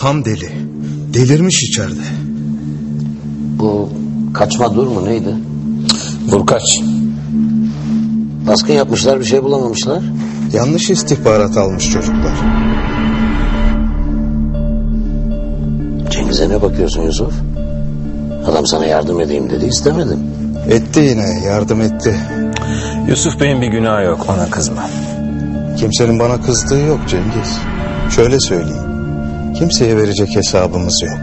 Tam deli. Delirmiş içeride. Bu kaçma dur mu neydi? Burkaç. Baskın yapmışlar bir şey bulamamışlar. Yanlış istihbarat almış çocuklar. Cengiz'e ne bakıyorsun Yusuf? Adam sana yardım edeyim dedi istemedim. Etti yine yardım etti. Yusuf Bey'in bir günahı yok ona kızma. Kimsenin bana kızdığı yok Cengiz. Şöyle söyleyeyim. Kimseye verecek hesabımız yok.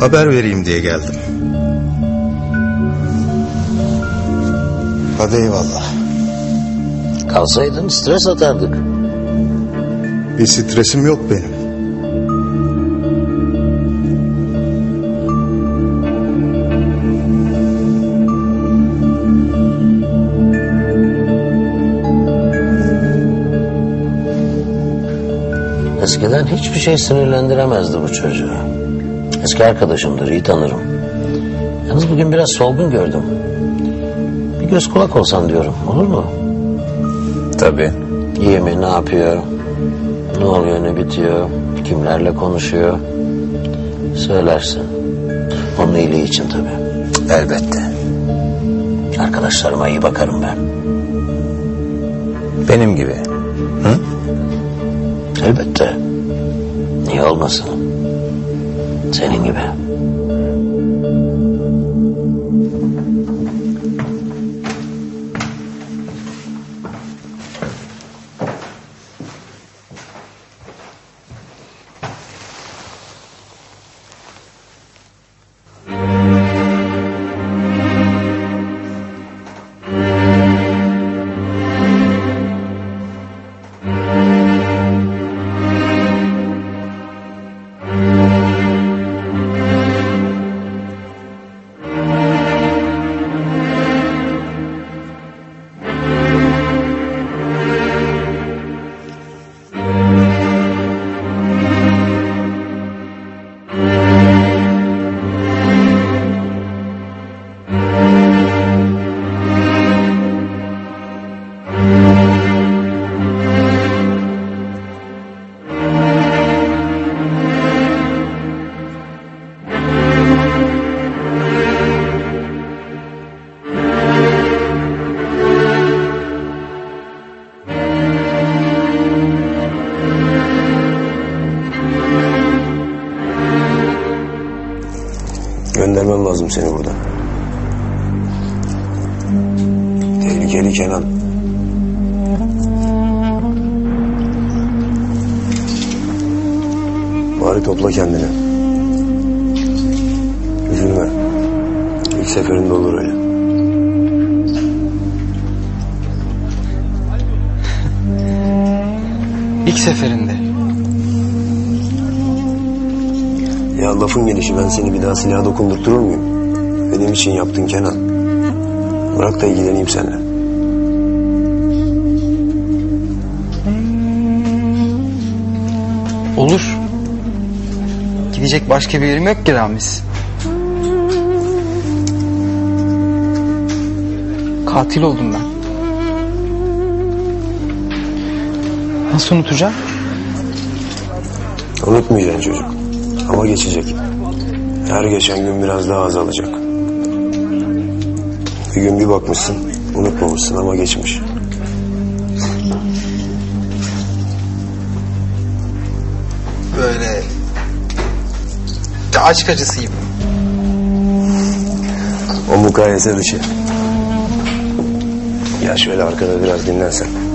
Haber vereyim diye geldim. Hadi eyvallah. Kalsaydın stres atardık. Bir stresim yok benim. Eskiden hiçbir şey sinirlendiremezdi bu çocuğu. Eski arkadaşımdır iyi tanırım. Yalnız bugün biraz solgun gördüm. Bir göz kulak olsan diyorum olur mu? Tabii. İyi mi ne yapıyor? Ne oluyor ne bitiyor? Kimlerle konuşuyor? Söylersin. Onun iyiliği için tabii. Elbette. Arkadaşlarıma iyi bakarım ben. Benim gibi. Elbette. Niye olmasın? Senin gibi. Topla kendini. Üzülme. İlk seferinde olur öyle. İlk seferinde. Ya lafın gelişi ben seni bir daha silaha dokundurturur muyum? Benim için yaptın Kenan. Bırak da ilgileneyim seninle. Olur. Gidecek başka bir yerim yok ki Ramiz. Katil oldum ben. Nasıl unutacağım? Unutmayacaksın çocuk. Ama geçecek. Her geçen gün biraz daha azalacak. Bir gün bir bakmışsın, unutmamışsın ama geçmiş. Aşk acısıyım. O mukayese dışı. Ya şöyle arkada biraz dinlensen.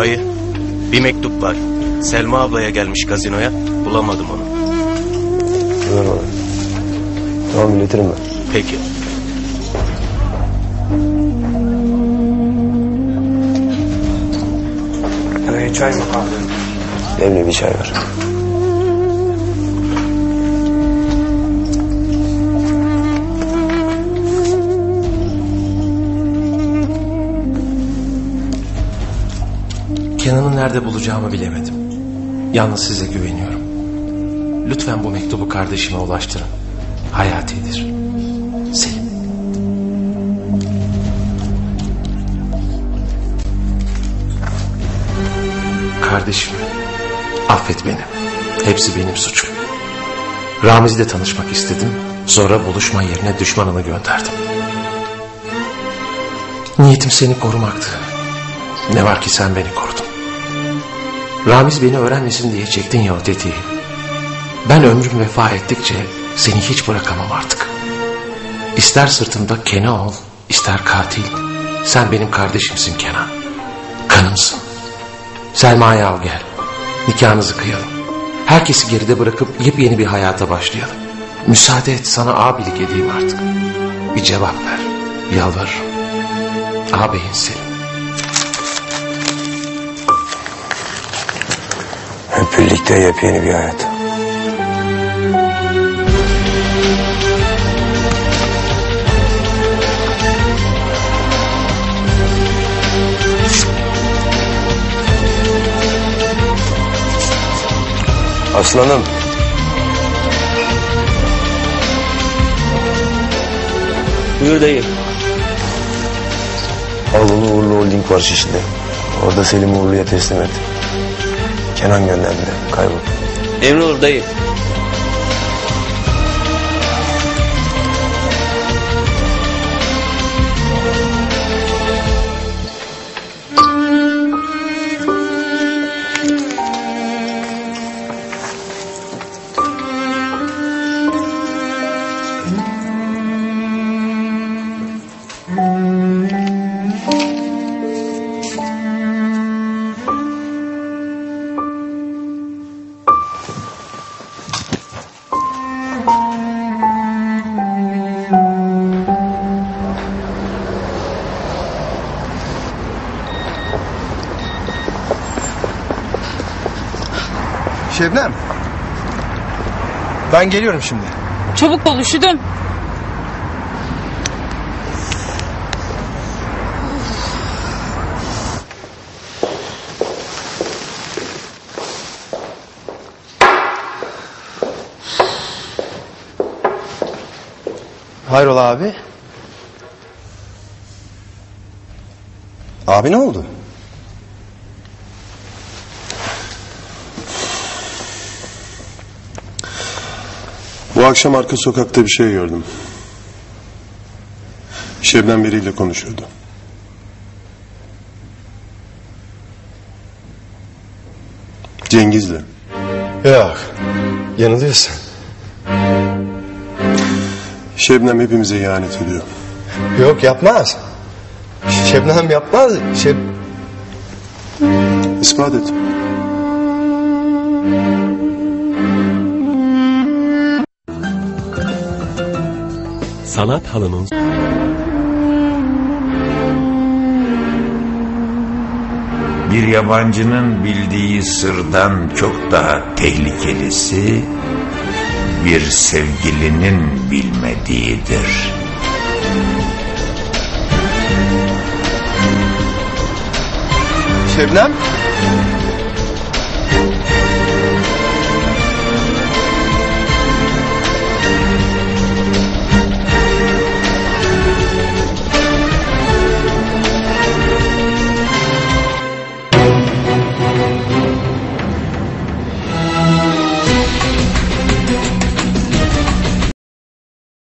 Dayı, bir mektup var. Selma ablaya gelmiş gazinoya. Bulamadım onu. Ver bana. Tamam iletirim ben. Peki. Demli çay mı kahve mi? Demli bir çay ver. Kenan'ı nerede bulacağımı bilemedim. Yalnız size güveniyorum. Lütfen bu mektubu kardeşime ulaştırın. Hayatidir. Selim. Kardeşim, affet beni. Hepsi benim suçum. Ramiz'le tanışmak istedim. Sonra buluşma yerine düşmanını gönderdim. Niyetim seni korumaktı. Ne var ki sen beni korudun. Ramiz beni öğrenmesin diye çektin ya o tetiği. Ben ömrüm vefa ettikçe seni hiç bırakamam artık. İster sırtımda kene ol, ister katil. Sen benim kardeşimsin Kenan. Kanımsın. Selma'yı al gel. Nikahınızı kıyalım. Herkesi geride bırakıp yepyeni bir hayata başlayalım. Müsaade et sana abilik edeyim artık. Bir cevap ver. Yalvarırım. Ağabeyin Selim. Birlikte yepyeni bir hayat. Aslanım. Buyur dayı. Al bunu Uğurlu Holding var şişinde. Orada Selim Uğurlu'ya teslim et. Kenan gönderdi. Kaybol. Emre olur dayı. Şebnem. Ben geliyorum şimdi. Çabuk ol üşüdüm. Hayrola abi? Abi ne oldu? Akşam arka sokakta bir şey gördüm. Şebnem biriyle konuşuyordu. Cengiz'le. Yok. Yanılıyorsun. Şebnem hepimize ihanet ediyor. Yok yapmaz. Şebnem yapmaz. Şeb... İspat et. Sanat halının Bir yabancının bildiği sırdan çok daha tehlikelisi bir sevgilinin bilmediğidir. Şebnem?